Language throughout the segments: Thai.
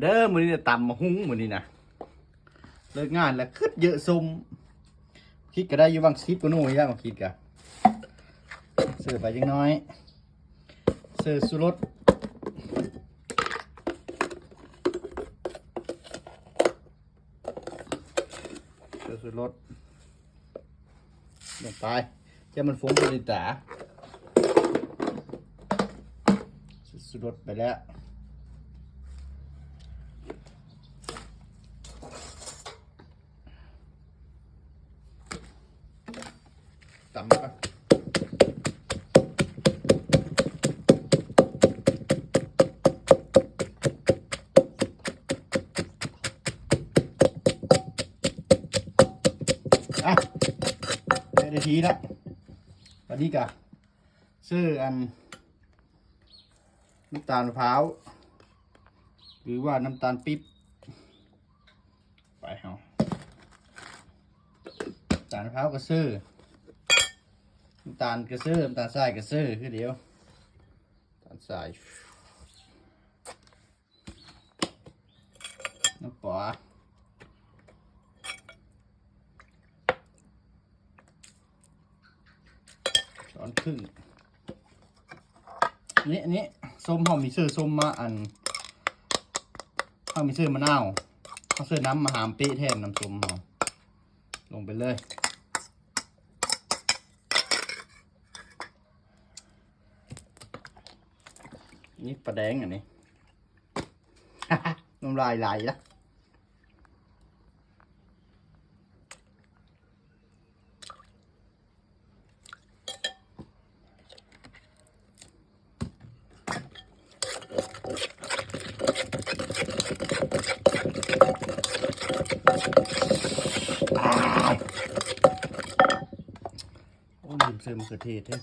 เด้อมื้อนี้จะตำมาหุ้งมื้อนี้นะเลิกงานแล้วคึดเยอะซุมคิดก็ได้อยู่บางซิปก็นู่นย่ามาคิดกะเสิร์ฟไปจังน้อยเสิร์ฟสุรสเสิร์ฟสุรสลงไปเจ้ามันฟุ้งไปดิตาเสิร์ฟสุรสไปแล้ว ตำไปอะได้ได้ทีล้ววันนี้กะซื้ออันน้ำตาลมะพร้าวหรือว่าน้ำตาลปิ๊บ ไปเอาน้ำตาลมะพร้าวก็ซื้อ น้ำตาลกระซื้อน้ำตาลทรายกระซื้อคือเดียวน้ำตาลทรายน้ำปลาช้อนครึ่งนี่อันนี้ส้มหอมมีซื้อส้มมาอันข้าวมีซื้อมะนาวข้าวซื้อน้ำมะหามเป๊ะแทนน้ำส้มเราลงไปเลย นี่ปลาแดงอันนี้ น้ำลายไหลละอ้าวโอ้ยลืมซื้อมะเขือเทศเฮ้ย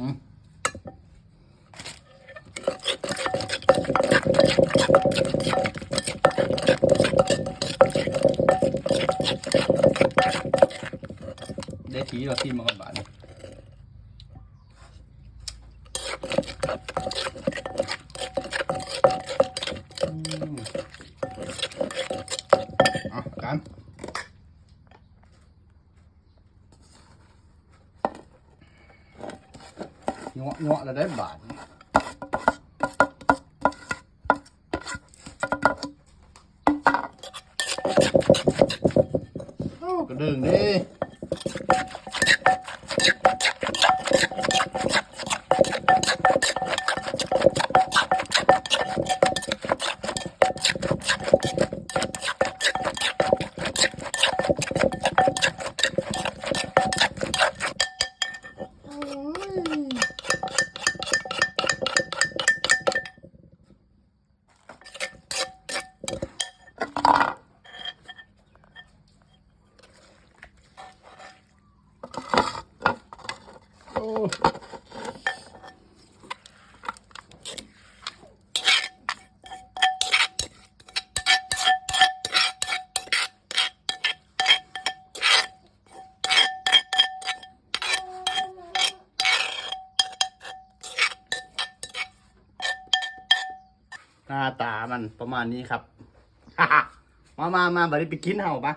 ได้ทีเราที่มาก่อนบาทนี่อืมเอะกัน เงาะเงาะแล้วได้บาทโอ้กระเดึงดิโอ้ หน้าตามันประมาณนี้ครับ มามามาบัดนี้ไปกินเห่าปะ